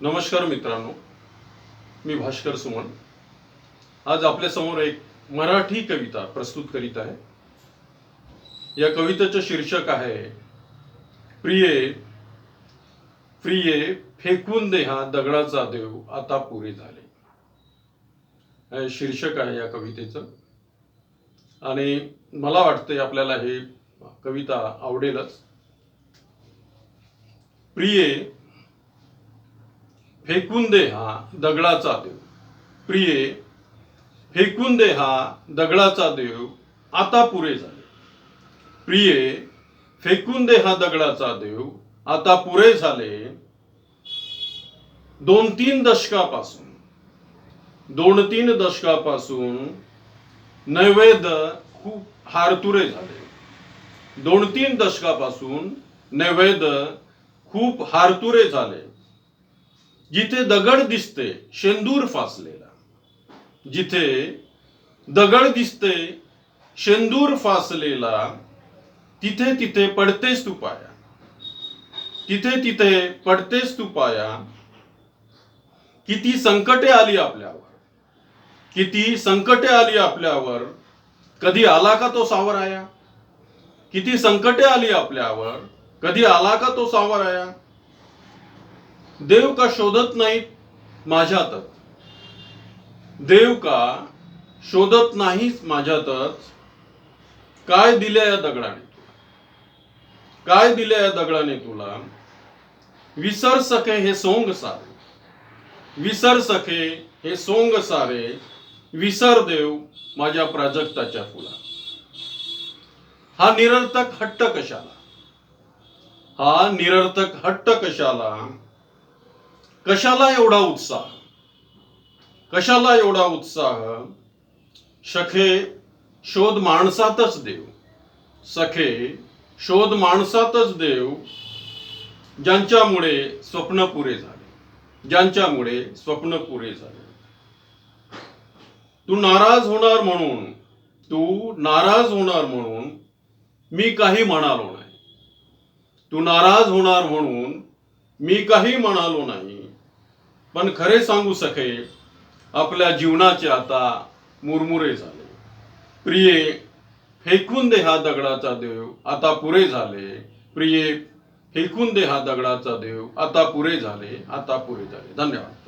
नमस्कार मित्रांनो मी भास्कर सुमन. आज आपल्यासमोर एक मराठी कविता प्रस्तुत करीत आहे. या कवितेचं शीर्षक आहे प्रिये प्रिये फेकून दे हा दगडाचा देव आता पुरे झाले. हे शीर्षक आहे या कवितेचं. आणि मला वाटतंय आपल्याला हे कविता आवडेलच. प्रिये फेकून दे हा दगडाचा देव. प्रिये फेकून दे हा दगडाचा देव. आता पुरे झाले. प्रिये फेकून दे हा दगडाचा देव. आता पुरे झाले. दोन तीन दशकापासून दोन तीन दशकापासून नैवेद्य खूप हारतुरे झाले. दोन तीन दशकापासून नैवेद्य खूप हारतुरे झाले. जिथे दगड दिसते शेंदूर फासलेला. जिथे दगड दिसते शेंदूर फासलेला तिथे तिथे पडतेस तू पाया तिथे तिथे पडतेस तू पाया किती संकटे आली आपल्यावर. किती संकटे आली आपल्यावर. कधी आला का तो सावराया? किती संकटे आली आपल्यावर. कधी आला का तो सावराया? देव का शोधत नाहीत माझ्यातच? देव का शोधत नाहीच माझ्यातच? काय दिले या दगडाने तुला? काय दिले या दगडाने तुला? विसर सखे हे सोंग सारे. विसर सखे हे सोंग सारे. विसर देव माझ्या प्राजक्ताच्या फुला. हा निरर्थक हट्ट कशाला? हा निरर्थक हट्ट कशाला? कशाला एवढा उत्साह? कशाला एवढा उत्साह? सखे शोध माणसातच देव. सखे शोध माणसातच देव. ज्यांच्यामुळे स्वप्न पुरे झाले. ज्यांच्यामुळे स्वप्न पुरे झाले. तू नाराज होणार म्हणून तू नाराज होणार म्हणून मी काही म्हणालो नाही. तू नाराज होणार म्हणून मी काही म्हणालो नाही. पण खरे सांगू सखे आपल्या जीवनाचे आता मुरमुरे झाले. प्रिये फेकून दे हा दगडाचा देव आता पुरे झाले. प्रिये फेकून दे हा दगडाचा देव आता पुरे झाले आता पुरे झाले. धन्यवाद.